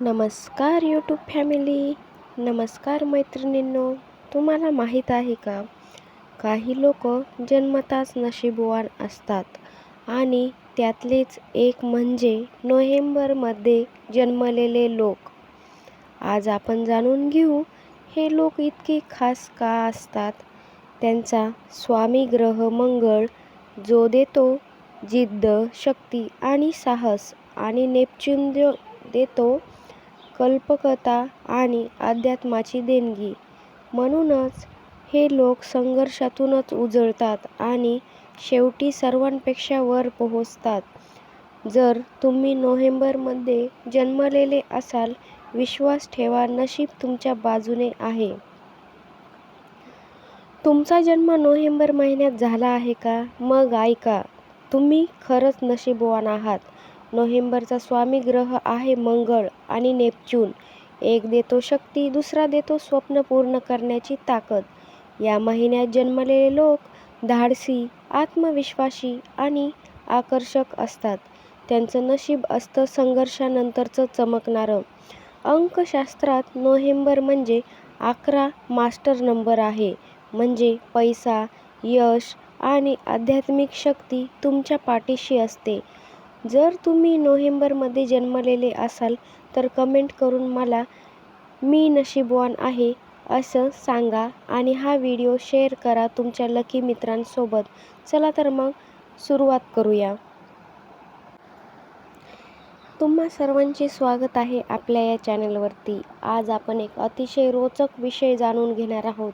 नमस्कार YouTube family नमस्कार मैत्रिणींनो तुम्हाला माहीत आहे का? काही लोक जन्मताच नशीबवान असतात आणि त्यातलेच एक म्हणजे नोव्हेंबरमध्ये जन्मलेले लोक. आज आपण जाणून घेऊ हे लोक इतके खास का असतात? त्यांचा स्वामी ग्रह मंगळ जो देतो जिद्द शक्ती आणि साहस आणि नेपच्यून देतो कल्पकता आणि अध्यात्माची देणगी. म्हणूनच हे लोक संघर्षातूनच उजळतात आणि शेवटी सर्वांपेक्षा वर पोहोचतात. जर तुम्ही नोव्हेंबरमध्ये जन्मलेले असाल विश्वास ठेवा नशीब तुमच्या बाजूने आहे. तुमचा जन्म नोव्हेंबर महिन्यात झाला आहे का? मग ऐका तुम्ही खरंच नशीबवान आहात. नोव्हेंबरचा स्वामी ग्रह आहे मंगळ आणि नेपच्यून. एक देतो शक्ती दुसरा देतो स्वप्न पूर्ण करण्याची ताकद. या महिन्यात जन्मलेले लोक धाडसी आत्मविश्वासी आणि आकर्षक असतात. त्यांचं नशीब असतं संघर्षानंतरचं चमकणारं. अंकशास्त्रात नोव्हेंबर म्हणजे अकरा मास्टर नंबर आहे. म्हणजे पैसा यश आणि आध्यात्मिक शक्ती तुमच्या पाठीशी असते. जर तुम्ही नोव्हेंबरमध्ये जन्मलेले असाल तर कमेंट करून मला मी नशीबवान आहे असं सांगा आणि हा व्हिडिओ शेअर करा तुमच्या लकी मित्रांसोबत. चला तर मग सुरुवात करूया. तुम्हा सर्वांचे स्वागत आहे आपल्या या चॅनलवरती. आज आपण एक अतिशय रोचक विषय जाणून घेणार आहोत.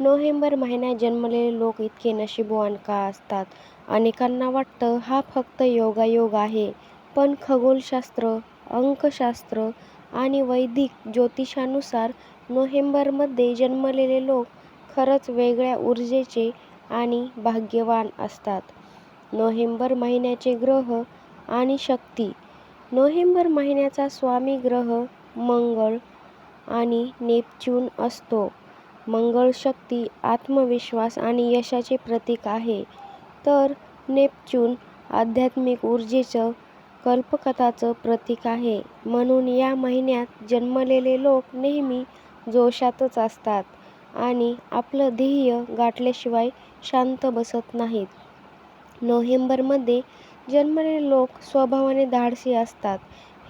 नोव्हेंबर महिन्यात जन्मलेले लोक इतके नशीबवान का असतात? अनेकांना वाटतं हा फक्त योगायोग आहे. पण खगोलशास्त्र अंकशास्त्र आणि वैदिक ज्योतिषानुसार नोव्हेंबरमध्ये जन्मलेले लोक खरंच वेगळ्या ऊर्जेचे आणि भाग्यवान असतात. नोव्हेंबर महिन्याचे ग्रह आणि शक्ती. नोव्हेंबर महिन्याचा स्वामी ग्रह मंगळ आणि नेपच्यून असतो. मंगळ शक्ती आत्मविश्वास आणि यशाचे प्रतीक आहे. तर नेपच्यून आध्यात्मिक ऊर्जेचं कल्पकताचं प्रतीक आहे. म्हणून या महिन्यात जन्मलेले लोक नेहमी जोशातच असतात आणि आपलं ध्येय गाठल्याशिवाय शांत बसत नाहीत. नोव्हेंबरमध्ये जन्मलेले लोक स्वभावाने धाडसी असतात.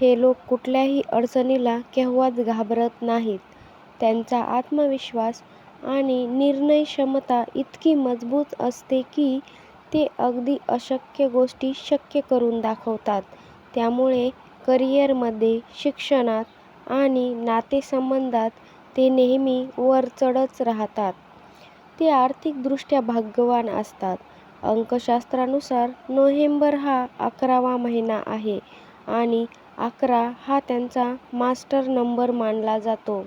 हे लोक कुठल्याही अडचणीला केव्हाच घाबरत नाहीत. त्यांचा आत्मविश्वास आणि निर्णयक्षमता इतकी मजबूत असते की ते अगदी अशक्य गोष्टी शक्य करून दाखवतात. त्यामुळे करिअरमध्ये शिक्षणात आणि नातेसंबंधात ते नेहमी वरचढच राहतात. ते आर्थिकदृष्ट्या भाग्यवान असतात. अंकशास्त्रानुसार नोव्हेंबर हा अकरावा महिना आहे आणि अकरा हा त्यांचा मास्टर नंबर मानला जातो.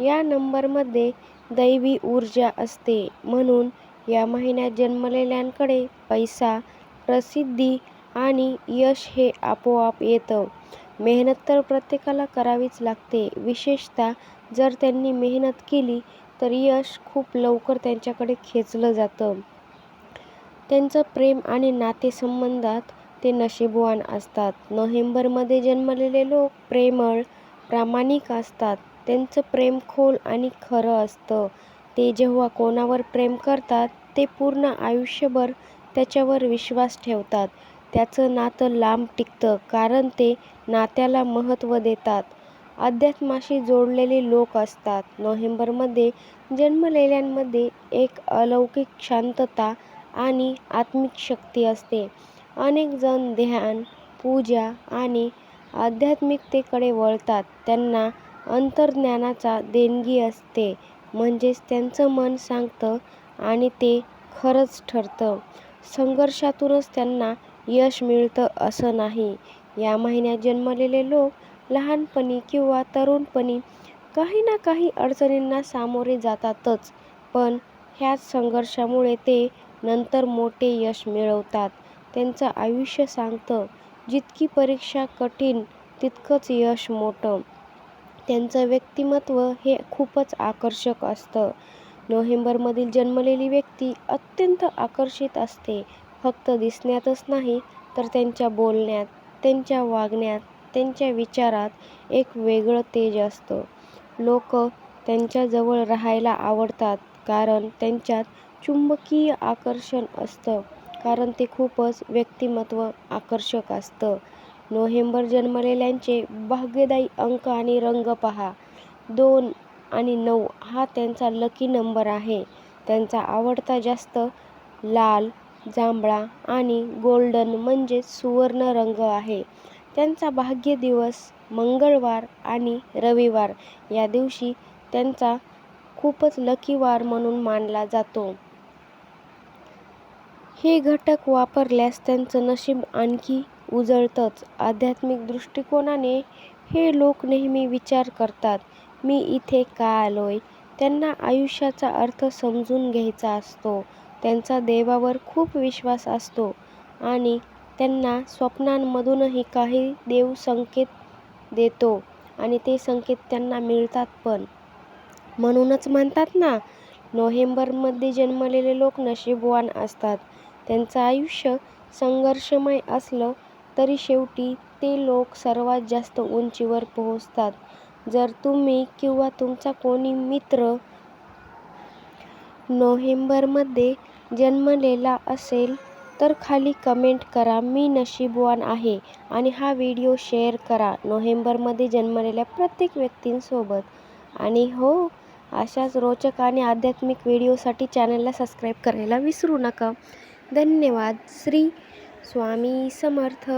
या नंबरमध्ये दैवी ऊर्जा असते. म्हणून या महिन्यात जन्मलेल्यांकडे पैसा प्रसिद्धी आणि यश हे आपोआप येतं. मेहनत तर प्रत्येकाला करावीच लागते. विशेषतः जर त्यांनी मेहनत केली तर यश खूप लवकर त्यांच्याकडे खेचलं जातं. त्यांचं प्रेम आणि नातेसंबंधात ते नशीबवान असतात. नोव्हेंबरमध्ये जन्मलेले लोक प्रेमळ प्रामाणिक असतात. त्यांचं प्रेम खोल आणि खरं असतं. ते जेव्हा कोणावर प्रेम करतात ते पूर्ण आयुष्यभर त्याच्यावर विश्वास ठेवतात. त्याचं नातं लांब टिकतं कारण ते नात्याला महत्त्व देतात. अध्यात्माशी जोडलेले लोक असतात. नोव्हेंबरमध्ये जन्मलेल्यांमध्ये एक अलौकिक शांतता आणि आत्मिक शक्ती असते. अनेक जण ध्यान पूजा आणि आध्यात्मिकतेकडे वळतात. त्यांना अंतर्ज्ञानाचा देणगी असते. म्हणजेच त्यांचं मन सांगतं आणि ते खरंच ठरतं. संघर्षातूनच त्यांना यश मिळतं असं नाही. या महिन्यात जन्मलेले लोक लहानपणी किंवा तरुणपणी काही ना काही अडचणींना सामोरे जातातच. पण ह्याच संघर्षामुळे ते नंतर मोठे यश मिळवतात. त्यांचं आयुष्य सांगतं जितकी परीक्षा कठीण तितकंच यश मोठं. त्यांचं व्यक्तिमत्व हे खूपच आकर्षक असतं नोव्हेंबरमधील जन्मलेली व्यक्ती अत्यंत आकर्षित असते फक्त दिसण्यातच नाही तर त्यांच्या बोलण्यात त्यांच्या वागण्यात त्यांच्या विचारात एक वेगळं तेज असतं. लोक त्यांच्याजवळ राहायला आवडतात कारण त्यांच्यात चुंबकीय आकर्षण असतं, कारण ते खूपच व्यक्तिमत्व आकर्षक असतं. नोव्हेंबर जन्मलेल्यांचे भाग्यदायी अंक आणि रंग पहा. दोन आणि नऊ हा त्यांचा लकी नंबर आहे. त्यांचा आवडता जास्त लाल, जांभळा आणि गोल्डन म्हणजेच सुवर्ण रंग आहे. त्यांचा भाग्य दिवस मंगळवार आणि रविवार या दिवशी त्यांचा खूपच लकी वार म्हणून मानला जातो. हे घटक वापरल्यास त्यांचं नशीब आणखी उजळतंच. आध्यात्मिक दृष्टिकोनाने हे लोक नेहमी विचार करतात, मी इथे का आलोय? त्यांना आयुष्याचा अर्थ समजून घ्यायचा असतो. त्यांचा देवावर खूप विश्वास असतो आणि त्यांना स्वप्नांमधूनही काही देव संकेत देतो आणि ते संकेत त्यांना मिळतात पण. म्हणूनच म्हणतात ना, नोव्हेंबरमध्ये जन्मलेले लोक नशीबवान असतात. त्यांचं आयुष्य संघर्षमय असलं तरी शेवटी ते लोक सर्वात जास्त उंचीवर पोहोचतात. जर तुम्ही किंवा तुमचा कोणी मित्र नोव्हेंबरमध्ये जन्मलेला असेल तर खाली कमेंट करा मी नशीबवान आहे आणि हा व्हिडिओ शेअर करा नोव्हेंबरमध्ये जन्मलेल्या प्रत्येक व्यक्तींसोबत. आणि हो, अशाच रोचक आणि आध्यात्मिक व्हिडिओसाठी चॅनलला सबस्क्राईब करायला विसरू नका. धन्यवाद. श्री स्वामी समर्थ.